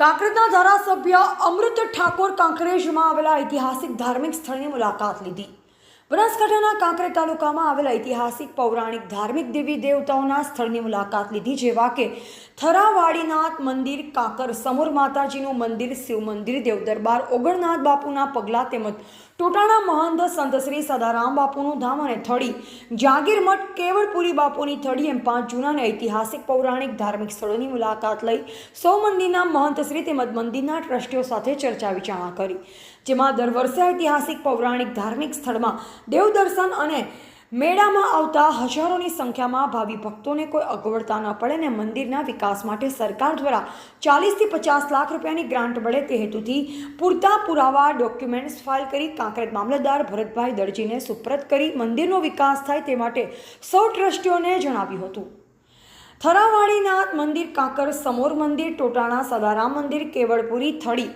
કાંકરેજના ધારાસભ્ય અમૃત ઠાકોર કાંકરેજમાં આવેલા ઐતિહાસિક ધાર્મિક સ્થળની મુલાકાત લીધી. બનાસકાંઠાના કાંકરેજ તાલુકામાં આવેલા ઐતિહાસિક, પૌરાણિક, ધાર્મિક દેવી દેવતાઓના સ્થળની મુલાકાત લીધી જેવા કે થરાવાડીનાથ મંદિર, કાંકર સમૂર માતાજીનું મંદિર, શિવ મંદિર, દેવદરબાર, ઓગણનાથ બાપુના પગલાં તેમજ ટોટાણા મહંત સંત શ્રી સદારામ બાપુનું ધામ અને થળી, જાગીર મઠ, કેવળપુરી બાપુની થળી એમ પાંચ જૂના અને ઐતિહાસિક, પૌરાણિક, ધાર્મિક સ્થળોની મુલાકાત લઈ સૌ મંદિરના મહંતશ્રી તેમજ મંદિરના ટ્રસ્ટીઓ સાથે ચર્ચા વિચારણા કરી, જેમાં દર વર્ષે ઐતિહાસિક, પૌરાણિક, ધાર્મિક સ્થળમાં દેવદર્શન અને મેળામાં આવતા હજારોની સંખ્યામાં ભાવિ ભક્તોને કોઈ અગવડતા ન પડે ને મંદિરના વિકાસ માટે સરકાર દ્વારા ચાલીસથી પચાસ લાખ રૂપિયાની ગ્રાન્ટ મળે તે હેતુથી પૂરતા પુરાવા, ડોક્યુમેન્ટ્સ ફાઇલ કરી કાંકરેજ મામલતદાર ભરતભાઈ દરજીને સુપ્રત કરી મંદિરનો વિકાસ થાય તે માટે સૌ ટ્રસ્ટીઓને જણાવ્યું હતું. થરાવાડીનાથ મંદિર, કાંકર, સમોર મંદિર, ટોટાણા, સદારામ મંદિર, કેવળપુરી, થળી.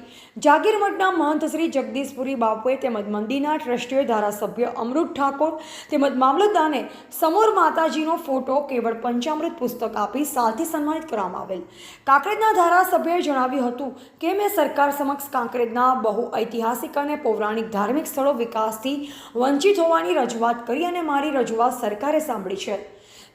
જાગીરમઠના મહંત શ્રી જગદીશપુરી બાપુએ તેમજ મંદિરના ટ્રસ્ટીઓએ ધારાસભ્ય અમૃત ઠાકોર તેમજ મામલતદારને સમોર માતાજીનો ફોટો, કેવળ પંચામૃત પુસ્તક આપી સાલથી સન્માનિત કરવામાં આવેલ. કાંકરેજના ધારાસભ્યએ જણાવ્યું હતું કે, મેં સરકાર સમક્ષ કાંકરેજના બહુ ઐતિહાસિક અને પૌરાણિક ધાર્મિક સ્થળો વિકાસથી વંચિત હોવાની રજૂઆત કરી અને મારી રજૂઆત સરકારે સાંભળી છે.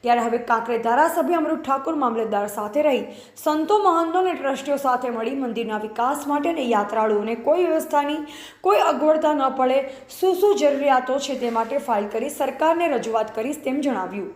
ત્યારે હવે કાંકરે ધારાસભ્ય અમૃત ઠાકોર મામલતદાર સાથે રહી સંતો મહંતો અને ટ્રસ્ટીઓ સાથે મળી મંદિરના વિકાસ માટે અને યાત્રાળુઓને કોઈ વ્યવસ્થાની કોઈ અગવડતા ન પડે, શું શું જરૂરિયાતો છે તે માટે ફાઇલ કરી સરકારને રજૂઆત કરીશ તેમ જણાવ્યું.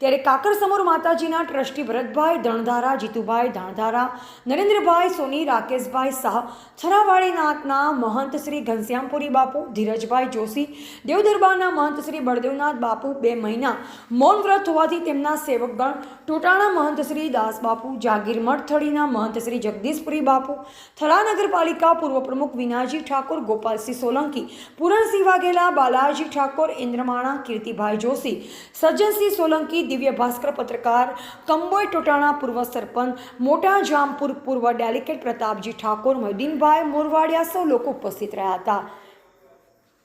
ત્યારે કાકર સમોર માતાજીના ટ્રસ્ટી ભરતભાઈ, ધણધારા, જીતુભાઈ ધાણધારા, નરેન્દ્રભાઈ સોની, રાકેશભાઈ શાહ થરાવાડીનાથના મહંત શ્રી ઘનશ્યામપુરી બાપુ, ધીરજભાઈ જોશી, દેવદરબારના મહંત શ્રી બળદેવનાથ બાપુ બે મહિના મૌન વ્રત હોવાથી તેમના સેવકગણ ટોટાણા મહંત શ્રી દાસ બાપુ, જાગીર મઠથળીના મહંત શ્રી જગદીશપુરી બાપુ થરા નગરપાલિકા પૂર્વ પ્રમુખ વિનાજી ઠાકોર, ગોપાલસિંહ સોલંકી પૂરણસિંહ વાઘેલા બાલાજી ઠાકોર, ઇન્દ્રમાણા, કીર્તિભાઈ જોશી, સજ્જનસિંહ સોલંકી, દિવ્ય ભાસ્કર પત્રકાર, કંબોય ટોટાણા પૂર્વ સરપંચ, મોટા જામપુર પૂર્વ ડેલિકેટ પ્રતાપજી ઠાકોર, મોદીનભાઈ મોરવાડિયા સૌ લોકો ઉપસ્થિત રહ્યા હતા.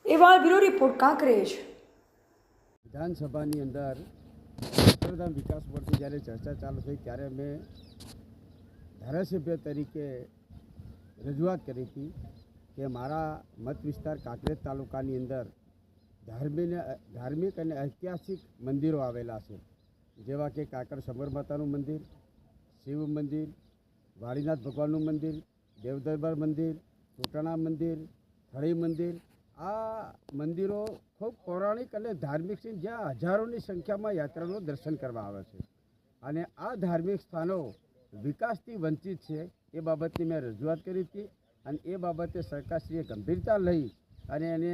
એવા બ્યુરો રિપોર્ટ, કાંકરેજ. વિધાનસભાની અંદર અક્ષરધામ વિકાસ પરથી જ્યારે ચર્ચા ચાલુ થઈ ત્યારે મેં ધારાસભ્ય તરીકે રજૂઆત કરી હતી કે મારા મત વિસ્તાર કાંકરેજ તાલુકાની અંદર ધાર્મિક ધાર્મિક અને ઐતિહાસિક મંદિરો આવેલા છે. જેવા કે કાકર સમર મંદિર, શિવ મંદિર વાડીનાથ ભગવાનનું મંદિર, દેવદરબાર મંદિર ટોટાણા મંદિર, થળી મંદિર આ મંદિરો ખૂબ પૌરાણિક અને ધાર્મિક છે. જ્યાં હજારોની સંખ્યામાં યાત્રાળુઓ દર્શન કરવા આવે છે. અને આ ધાર્મિક સ્થાનો વિકાસથી વંચિત છે. એ બાબતની મેં રજૂઆત કરી હતી અને એ બાબતે સરકારશ્રીએ ગંભીરતા લઈ અને એને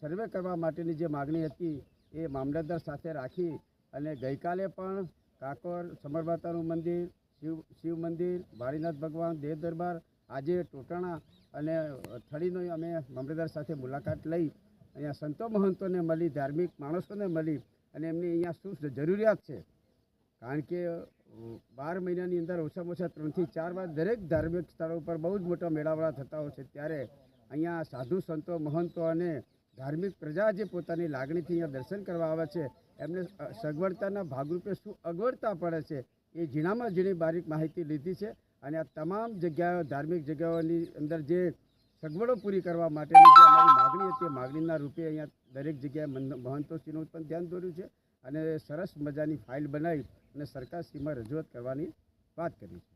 સર્વે કરવા માટેની જે માગણી હતી એ મામલતદાર સાથે રાખી અને ગઈકાલે પણ કાકોર સમરમાતાનું મંદિર, શિવ શિવ મંદિર વાળીનાથ ભગવાન, દેવ દરબાર, આજે ટોટાણા અને થળીનો અમે મામલેદાર સાથે મુલાકાત લઈ અહીંયા સંતો મહંતોને મળી, ધાર્મિક માણસોને મળી અને એમની અહીંયા શું જરૂરિયાત છે. કારણ કે બાર મહિનાની અંદર ઓછામાં ઓછા ત્રણથી ચાર વાર દરેક ધાર્મિક સ્થળો ઉપર બહુ જ મોટા મેળાવડા થતા હોય છે. ત્યારે અહીંયા સાધુ સંતો, મહંતો અને ધાર્મિક પ્રજા જે પોતાની લાગણીથી અહીંયા દર્શન કરવા આવે છે, એમને સગવડતાના ભાગરૂપે શું અગવડતા પડે છે એ ઝીણામાં ઝીણી બારીક માહિતી લીધી છે. અને આ તમામ જગ્યાઓ, ધાર્મિક જગ્યાઓની અંદર જે સગવડો પૂરી કરવા માટેની જે અમારી માગણી હતી માગણીના રૂપે અહીંયા દરેક જગ્યાએ મહંતોશ્રીનું પણ ધ્યાન દોર્યું છે અને સરસ મજાની ફાઇલ બનાવી અને સરકારશ્રીમાં રજૂઆત કરવાની વાત કરી છે.